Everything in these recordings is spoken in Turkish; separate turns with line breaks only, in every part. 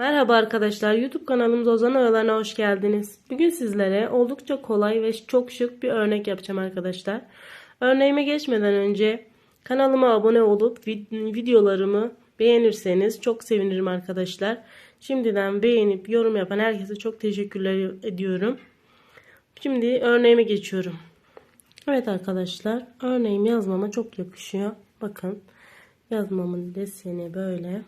Merhaba arkadaşlar YouTube kanalımız Ozan Oyalarına hoş geldiniz. Bugün sizlere oldukça kolay ve çok şık bir örnek yapacağım arkadaşlar. Örneğime geçmeden önce kanalıma abone olup vid- videolarımı beğenirseniz çok sevinirim arkadaşlar. Şimdiden beğenip yorum yapan herkese çok teşekkürler ediyorum. Şimdi örneğime geçiyorum. Evet arkadaşlar örneğim yazmama çok yakışıyor. Bakın yazmamın deseni böyle.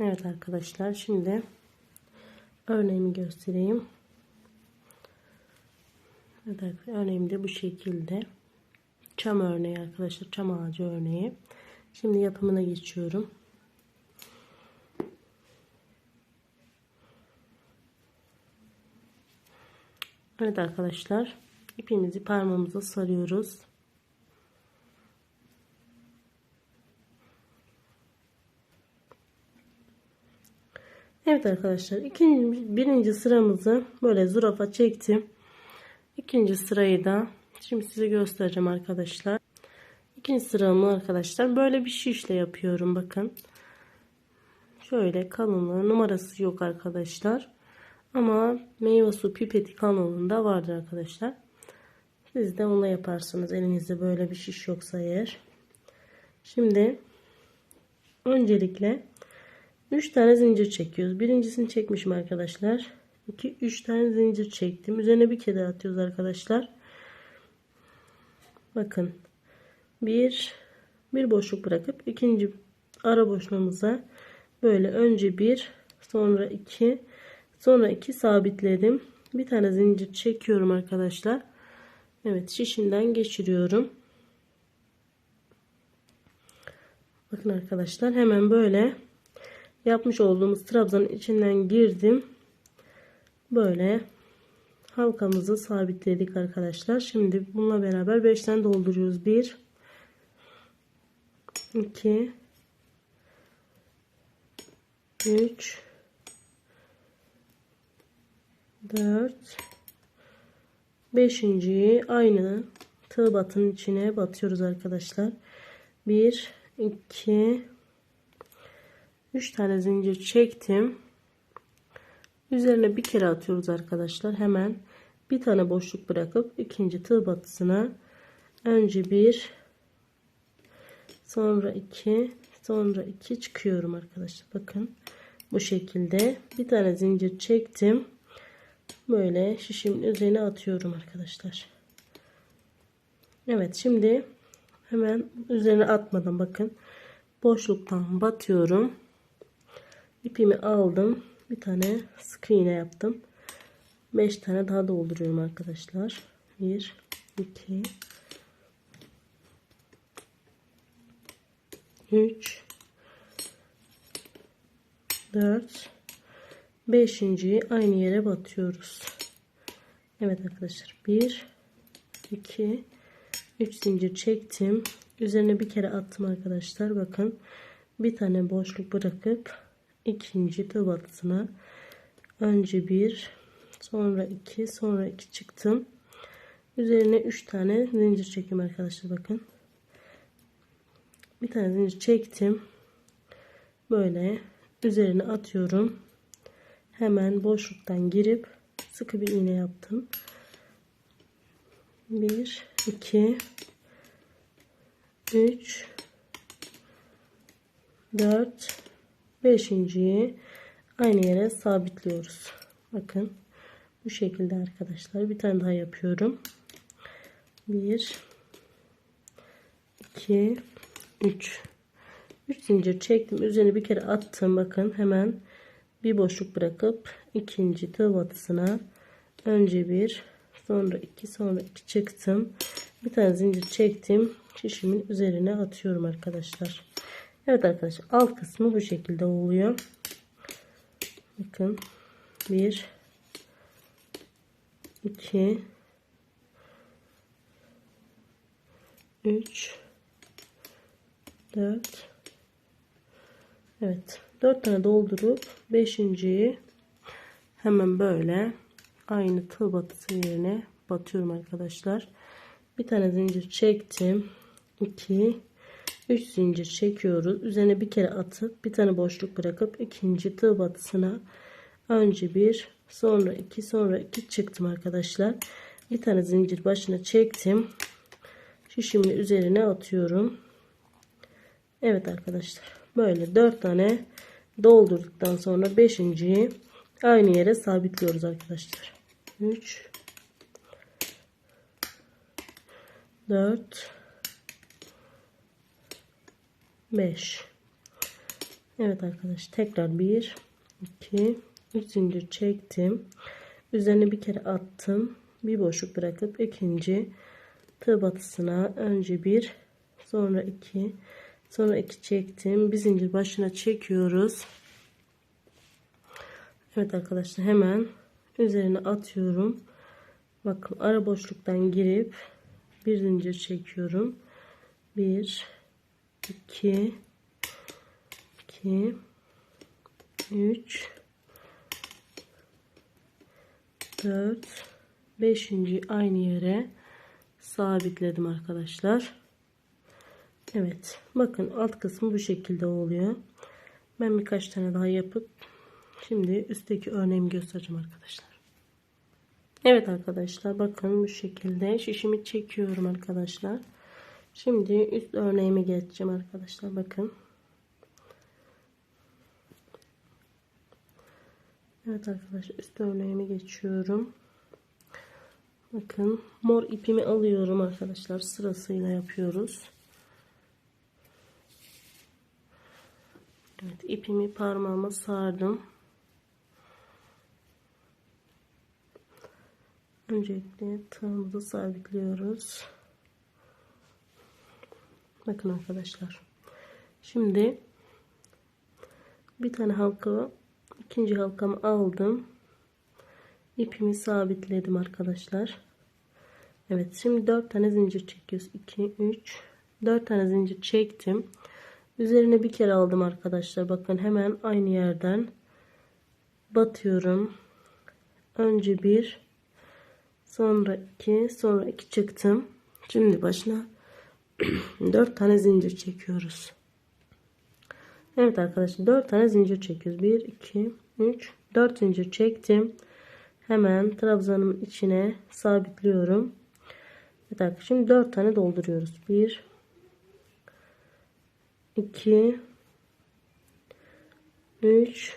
Evet arkadaşlar şimdi örneğimi göstereyim. Evet örneğim de bu şekilde. Çam örneği arkadaşlar. Çam ağacı örneği. Şimdi yapımına geçiyorum. Evet arkadaşlar. ipimizi parmağımıza sarıyoruz. Evet arkadaşlar ikinci birinci sıramızı böyle zürafa çektim. İkinci sırayı da şimdi size göstereceğim arkadaşlar. İkinci sıramı arkadaşlar böyle bir şişle yapıyorum bakın. Şöyle kalınlığı numarası yok arkadaşlar. Ama meyve su pipeti kalınlığında vardır arkadaşlar. Siz de onunla yaparsınız. Elinizde böyle bir şiş yoksa eğer. Şimdi öncelikle 3 tane zincir çekiyoruz. Birincisini çekmişim arkadaşlar. 2 3 tane zincir çektim. Üzerine bir kere atıyoruz arkadaşlar. Bakın. Bir bir boşluk bırakıp ikinci ara boşluğumuza böyle önce bir sonra iki sonra iki sabitledim. Bir tane zincir çekiyorum arkadaşlar. Evet şişinden geçiriyorum. Bakın arkadaşlar hemen böyle yapmış olduğumuz trabzanın içinden girdim. Böyle halkamızı sabitledik arkadaşlar. Şimdi bununla beraber 5 tane dolduruyoruz. 1 2 3 4 5. aynı tığ batının içine batıyoruz arkadaşlar. 1 2 3 tane zincir çektim. Üzerine bir kere atıyoruz arkadaşlar. Hemen bir tane boşluk bırakıp ikinci tığ batısına önce bir sonra iki sonra iki çıkıyorum arkadaşlar. Bakın bu şekilde bir tane zincir çektim. Böyle şişimin üzerine atıyorum arkadaşlar. Evet şimdi hemen üzerine atmadan bakın boşluktan batıyorum ipimi aldım. Bir tane sık iğne yaptım. 5 tane daha dolduruyorum arkadaşlar. 1 2 3 4 5. aynı yere batıyoruz. Evet arkadaşlar. 1 2 3 zincir çektim. Üzerine bir kere attım arkadaşlar. Bakın. Bir tane boşluk bırakıp ikinci tığ batısına önce bir sonra iki sonra iki çıktım üzerine üç tane zincir çekeyim arkadaşlar bakın. Bir tane zincir çektim. Böyle üzerine atıyorum. Hemen boşluktan girip sıkı bir iğne yaptım. 1 2 3 4 beşinciyi aynı yere sabitliyoruz. Bakın bu şekilde arkadaşlar bir tane daha yapıyorum. 1 2 3 3 zincir çektim üzerine bir kere attım. Bakın hemen bir boşluk bırakıp ikinci tığ batısına önce bir sonra iki sonra iki çıktım. Bir tane zincir çektim şişimin üzerine atıyorum arkadaşlar Evet arkadaşlar alt kısmı bu şekilde oluyor. Bakın 1 2 3 4 Evet 4 tane doldurup 5.yi hemen böyle aynı tığ batısı yerine batıyorum arkadaşlar. Bir tane zincir çektim. 2 3 zincir çekiyoruz. Üzerine bir kere atıp bir tane boşluk bırakıp ikinci tığ batısına önce bir sonra iki sonra iki çıktım arkadaşlar. Bir tane zincir başına çektim. Şişimin üzerine atıyorum. Evet arkadaşlar. Böyle 4 tane doldurduktan sonra 5.yi aynı yere sabitliyoruz arkadaşlar. 3 4 5 Evet arkadaşlar tekrar 1 2 3 zincir çektim. Üzerine bir kere attım. Bir boşluk bırakıp ikinci tığ batısına önce bir sonra iki sonra iki çektim. Bir zincir başına çekiyoruz. Evet arkadaşlar hemen üzerine atıyorum. Bakın ara boşluktan girip bir zincir çekiyorum. Bir 2 2 3 4 5. aynı yere sabitledim arkadaşlar. Evet. Bakın alt kısmı bu şekilde oluyor. Ben birkaç tane daha yapıp şimdi üstteki örneğimi göstereceğim arkadaşlar. Evet arkadaşlar bakın bu şekilde şişimi çekiyorum arkadaşlar. Şimdi üst örneğime geçeceğim arkadaşlar. Bakın. Evet arkadaşlar üst örneğime geçiyorum. Bakın mor ipimi alıyorum arkadaşlar. Sırasıyla yapıyoruz. Evet ipimi parmağıma sardım. Öncelikle tığımızı sabitliyoruz. Bakın arkadaşlar. Şimdi bir tane halka ikinci halkamı aldım. İpimi sabitledim arkadaşlar. Evet şimdi 4 tane zincir çekiyoruz. 2 3 4 tane zincir çektim. Üzerine bir kere aldım arkadaşlar. Bakın hemen aynı yerden batıyorum. Önce bir sonra iki sonra iki çıktım. Şimdi başına 4 tane zincir çekiyoruz. Evet arkadaşlar 4 tane zincir çekiyoruz. 1 2 3 4 zincir çektim. Hemen trabzanın içine sabitliyorum. Evet arkadaşlar şimdi 4 tane dolduruyoruz. 1 2 3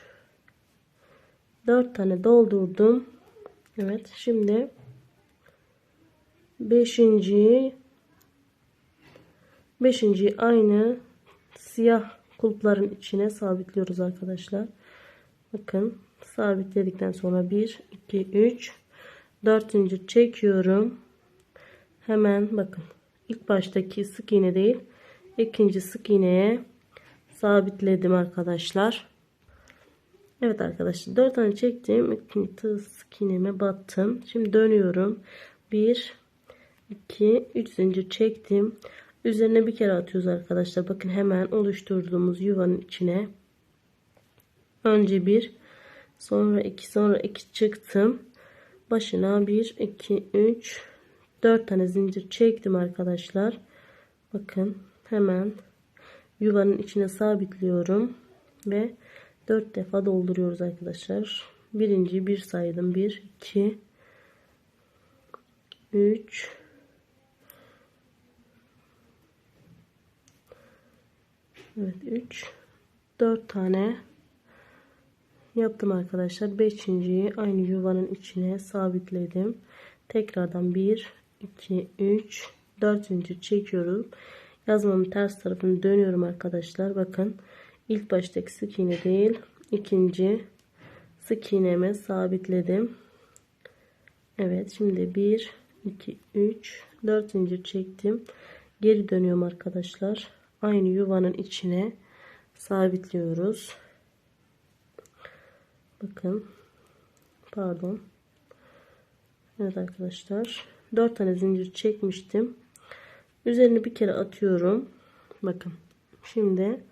4 tane doldurdum. Evet şimdi 5. Beşinciyi aynı siyah kulpların içine sabitliyoruz arkadaşlar. Bakın sabitledikten sonra 1, 2, 3, 4 zincir çekiyorum. Hemen bakın ilk baştaki sık iğne değil ikinci sık iğneye sabitledim arkadaşlar. Evet arkadaşlar 4 tane çektim. İkinci sık iğneme battım. Şimdi dönüyorum. 1 2 3 zincir çektim. Üzerine bir kere atıyoruz arkadaşlar. Bakın hemen oluşturduğumuz yuvanın içine. Önce bir sonra iki sonra iki çıktım. Başına bir iki üç dört tane zincir çektim arkadaşlar. Bakın hemen yuvanın içine sabitliyorum. Ve dört defa dolduruyoruz arkadaşlar. Birinci bir saydım. Bir iki üç Evet 3 4 tane yaptım arkadaşlar. 5.yi aynı yuvanın içine sabitledim. Tekrardan 1 2 3 4 zincir çekiyorum. Yazmamın ters tarafını dönüyorum arkadaşlar. Bakın ilk baştaki sık iğne değil, ikinci sık iğneme sabitledim. Evet, şimdi 1 2 3 4 zincir çektim. Geri dönüyorum arkadaşlar aynı yuvanın içine sabitliyoruz. Bakın. Pardon. Evet arkadaşlar. 4 tane zincir çekmiştim. Üzerini bir kere atıyorum. Bakın. Şimdi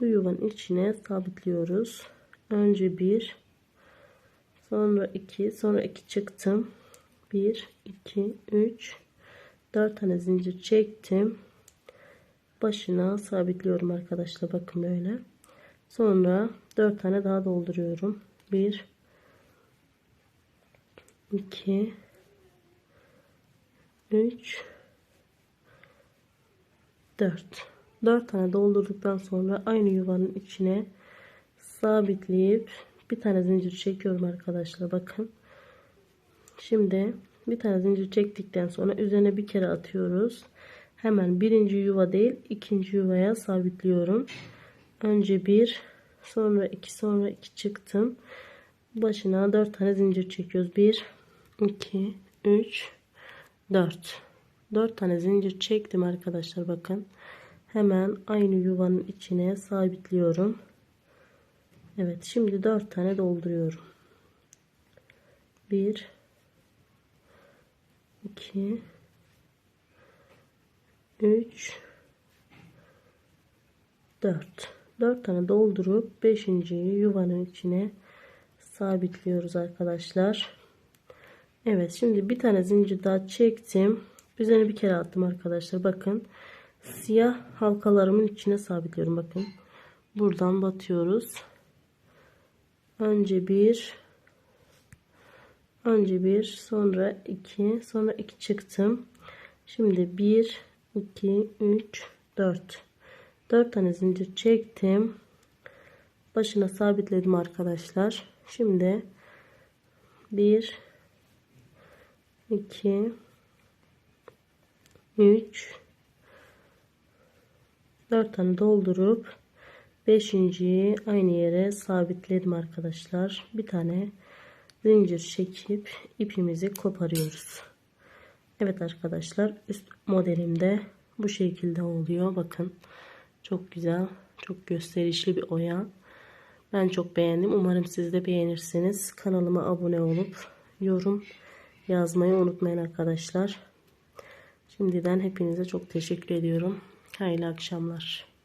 bu yuvanın içine sabitliyoruz. Önce bir, sonra iki, sonra iki çıktım. 1 2 3 4 tane zincir çektim başına sabitliyorum arkadaşlar. Bakın böyle. Sonra 4 tane daha dolduruyorum. 1 2 3 4 4 tane doldurduktan sonra aynı yuvanın içine sabitleyip bir tane zincir çekiyorum arkadaşlar. Bakın. Şimdi bir tane zincir çektikten sonra üzerine bir kere atıyoruz hemen birinci yuva değil ikinci yuvaya sabitliyorum. Önce bir sonra iki sonra iki çıktım. Başına dört tane zincir çekiyoruz. 1 2 3 4 4 tane zincir çektim arkadaşlar bakın. Hemen aynı yuvanın içine sabitliyorum. Evet şimdi 4 tane dolduruyorum. 1 2 3 4 4 tane doldurup 5. yuvanın içine sabitliyoruz arkadaşlar. Evet şimdi bir tane zincir daha çektim. Üzerine bir kere attım arkadaşlar. Bakın siyah halkalarımın içine sabitliyorum. Bakın buradan batıyoruz. Önce bir önce bir sonra iki sonra iki çıktım. Şimdi bir 2 3 4 4 tane zincir çektim. Başına sabitledim arkadaşlar. Şimdi 1 2 3 4 tane doldurup 5. aynı yere sabitledim arkadaşlar. Bir tane zincir çekip ipimizi koparıyoruz Evet arkadaşlar üst modelimde bu şekilde oluyor. Bakın çok güzel çok gösterişli bir oya. Ben çok beğendim. Umarım siz de beğenirsiniz. Kanalıma abone olup yorum yazmayı unutmayın arkadaşlar. Şimdiden hepinize çok teşekkür ediyorum. Hayırlı akşamlar